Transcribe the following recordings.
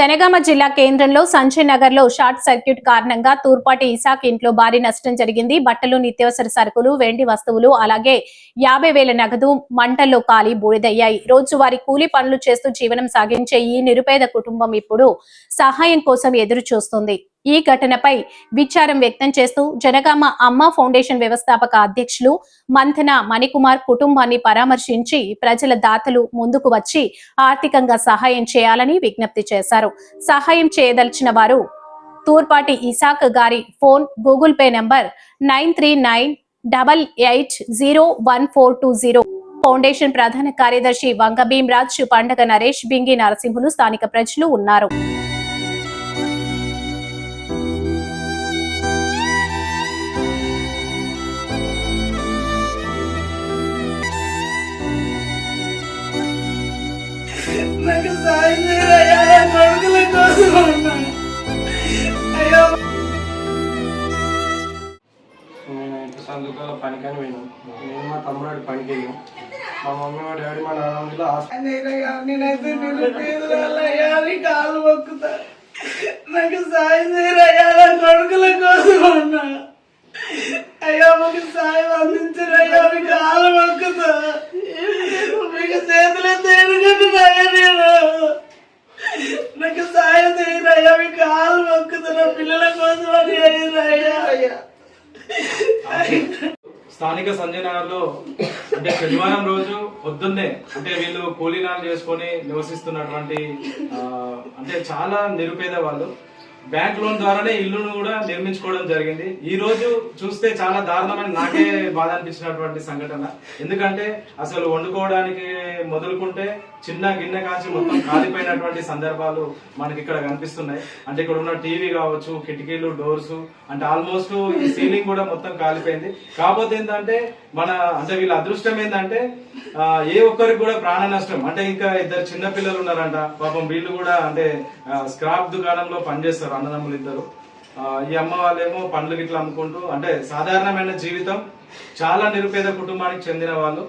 జనగామ జిల్లా కేంద్రంలో సంజయ్ నగర్లో షార్ట్ సర్క్యూట్ కారణంగా తూర్పాటి ఇసాక్ ఇంట్లో భారీ నష్టం జరిగింది. బట్టలు నిత్యావసర సరుకులు వెండి వస్తువులు అలాగే యాభై వేల నగదు మంటల్లో కాలి బూడిదయ్యాయి. రోజువారీ కూలీ పనులు చేస్తూ జీవనం సాగించే ఈ నిరుపేద కుటుంబం ఇప్పుడు సహాయం కోసం ఎదురు చూస్తుంది ఈ ఘటనపై విచారం వ్యక్తం చేస్తూ జనగామ అమ్మ ఫౌండేషన్ వ్యవస్థాపక అధ్యక్షులు మంథన మణికుమార్ కుటుంబాన్ని పరామర్శించి ప్రజల దాతలు ముందుకు వచ్చి ఆర్థికంగా సహాయం చేయాలని విజ్ఞప్తి చేశారు. సహాయం చేయదలిచిన వారు తూర్పాటి ఇసాక్ గారి phone Google Pay number nine three nine double eight zero one four two zero. Foundation ప్రధాన కార్యదర్శి వంగ భీమరాజ్ పండగ నరేష్ బింగి నరసింహులు స్థానిక ప్రజలు ఉన్నారు. కొడుకుల కోసం ఉన్నా పనికని పోయినాం నేను మా తమ్ముడు పనికి వెళ్ళాం మా మమ్మీ మా డాడీ మా నాన్నలో హాస్పిటల్ నేనైతే నేను పేదలయ్యా మొక్కుతా. నాకు సాయం చేయరయ్యా కొడుకుల కోసం అన్నా అయ్యా మాకు సాయం అందించరయ్యా మీకు కాళ్ళు మొక్కుతా మీకు చేతులు తేడుకుంటున్నాయా నేను నాకు సాయం చేయరయ్యా మీ కాళ్ళు మొక్కుతా పిల్లల కోసం అని అయ్యా స్థానిక సంజయ్ నగర్లో అంటే శనివారం రోజు పొద్దున్నే అంటే వీళ్ళు కూలీనాలు చేసుకొని నివసిస్తున్నటువంటి అంటే చాలా నిరుపేద వాళ్ళు. బ్యాంక్ లోన్ ద్వారానే ఇల్లును కూడా నిర్మించుకోవడం జరిగింది. ఈ రోజు చూస్తే చాలా దారుణమైన నాకే బాధ అనిపించినటువంటి సంఘటన. ఎందుకంటే అసలు వండుకోవడానికి మొదలుకుంటే చిన్న గిన్నె కాచి మొత్తం కాలిపోయినటువంటి సందర్భాలు మనకి ఇక్కడ కనిపిస్తున్నాయి. అంటే ఇక్కడ ఉన్న టీవీ కావచ్చు కిటికీలు డోర్స్ అంటే ఆల్మోస్ట్ ఈ సీలింగ్ కూడా మొత్తం కాలిపోయింది. కాకపోతే ఏంటంటే మన అంటే వీళ్ళ అదృష్టం ఏంటంటే ఏ ఒక్కరికి కూడా ప్రాణ నష్టం. అంటే ఇంకా ఇద్దరు చిన్న పిల్లలు ఉన్నారంట. పాపం వీళ్ళు కూడా అంటే స్క్రాప్ దుకాణంలో పనిచేస్తారు. అన్నదమ్ములు ఇద్దరు. ఈ అమ్మ వాళ్ళేమో పండ్లు గిట్లా అమ్ముకుంటూ అంటే సాధారణమైన జీవితం చాలా నిరుపేద కుటుంబానికి చెందిన వాళ్ళు.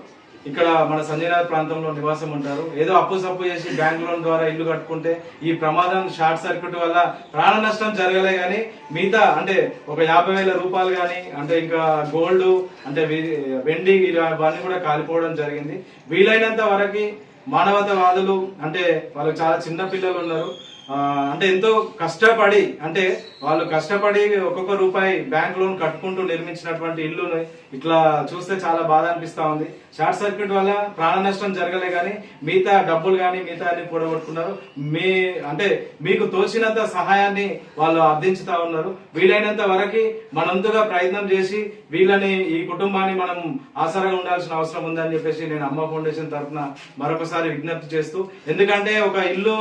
ఇక్కడ మన సంజయనగర్ ప్రాంతంలో నివాసం ఉంటారు. ఏదో అప్పు సప్పు చేసి బ్యాంక్ లోన్ ద్వారా ఇల్లు కట్టుకుంటే ఈ ప్రమాదం షార్ట్ సర్క్యూట్ వల్ల ప్రాణ నష్టం జరగలే కానీ మిగతా అంటే ఒక యాభై వేల రూపాయలు కానీ అంటే ఇంకా గోల్డ్ అంటే వెండి ఇవన్నీ కూడా కాలిపోవడం జరిగింది. వీలైనంత వరకు మానవతవాదులు అంటే వాళ్ళు చాలా చిన్న పిల్లలు ఉన్నారు. అంటే ఎంతో కష్టపడి అంటే వాళ్ళు కష్టపడి ఒక్కొక్క రూపాయి బ్యాంక్ లోన్ కట్టుకుంటూ నిర్మించినటువంటి ఇల్లుని ఇట్లా చూస్తే చాలా బాధ అనిపిస్తా ఉంది. షార్ట్ సర్క్యూట్ వల్ల ప్రాణ నష్టం జరగలే కానీ మిగతా డబ్బులు కానీ మిగతా అన్ని కూడగొట్టుకున్నారు. మీ అంటే మీకు తోచినంత సహాయాన్ని వాళ్ళు అర్థించుతా ఉన్నారు. వీలైనంత వరకు మనంతుగా ప్రయత్నం చేసి వీళ్ళని ఈ కుటుంబాన్ని మనం ఆసరాగా ఉండాల్సిన అవసరం ఉందని చెప్పేసి నేను అమ్మ ఫౌండేషన్ తరఫున మరొకసారి విజ్ఞప్తి చేస్తూ ఎందుకంటే ఒక ఇల్లు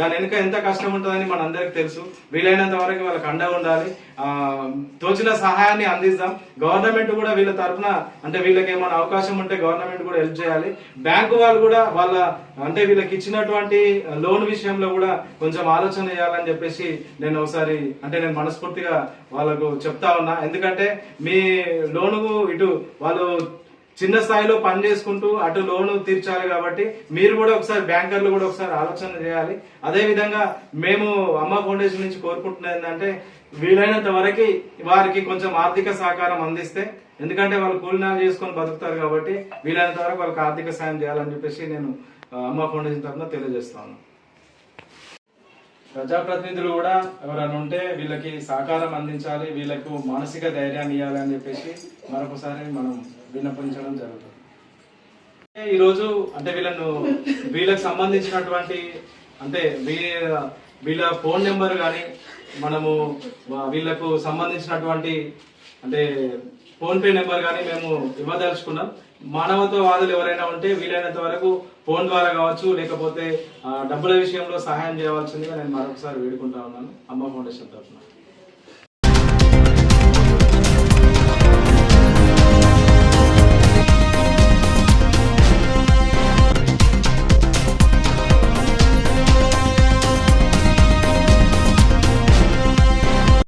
దాని వెనుక ఎంత కష్టం ఉంటుందని మనందరికి తెలుసు. వీలైనంత వరకు వాళ్ళకి అండగా ఉండాలి. ఆ, తోచిన సహాయాన్ని అందిస్తాం గవర్నమెంట్ కూడా వీళ్ళ తరఫున అంటే వీళ్ళకి ఏమైనా అవకాశం ఉంటే గవర్నమెంట్ కూడా హెల్ప్ చేయాలి. బ్యాంకు వాళ్ళు కూడా వాళ్ళ అంటే వీళ్ళకి ఇచ్చినటువంటి లోన్ విషయంలో కూడా కొంచెం ఆలోచన చేయాలని చెప్పేసి నేను ఒకసారి అంటే నేను మనస్ఫూర్తిగా వాళ్ళకు చెప్తా ఉన్నా. ఎందుకంటే మీ లోను ఇటు వాళ్ళు చిన్న స్థాయిలో పని చేసుకుంటూ అటు లోను తీర్చాలి కాబట్టి మీరు కూడా ఒకసారి బ్యాంకర్లు కూడా ఒకసారి ఆలోచన చేయాలి. అదే విధంగా మేము అమ్మ ఫౌండేషన్ నుంచి కోరుకుంటున్నది ఏంటంటే వీలైనంత వరకు వారికి కొంచెం ఆర్థిక సహకారం అందిస్తే ఎందుకంటే వాళ్ళు కూలినాలు చేసుకొని బతుకుతారు కాబట్టి వీలైనంత వరకు వాళ్ళకి ఆర్థిక సాయం చేయాలని చెప్పేసి నేను అమ్మ ఫౌండేషన్ తరఫున తెలియజేస్తాను ప్రజాప్రతినిధులు కూడా ఎవరైనా ఉంటే వీళ్ళకి సహకారం అందించాలి వీళ్ళకు మానసిక ధైర్యాన్ని ఇవ్వాలి అని చెప్పేసి మరొకసారి మనం విన్నపించడం జరుగుతుంది. ఈరోజు అంటే వీళ్ళను వీళ్ళకి సంబంధించినటువంటి అంటే వీళ్ళ ఫోన్ నెంబర్ కానీ మనము వీళ్ళకు సంబంధించినటువంటి అంటే ఫోన్ పే నెంబర్ కానీ మేము ఇవ్వదలుచుకున్నాం. మానవతావాదులు ఎవరైనా ఉంటే వీలైనంత వరకు ఫోన్ ద్వారా కావచ్చు లేకపోతే డబ్బుల విషయంలో సహాయం చేయవలసిందిగా నేను మరొకసారి వేడుకుంటా ఉన్నాను. అమ్మ ఫౌండేషన్ తరఫున.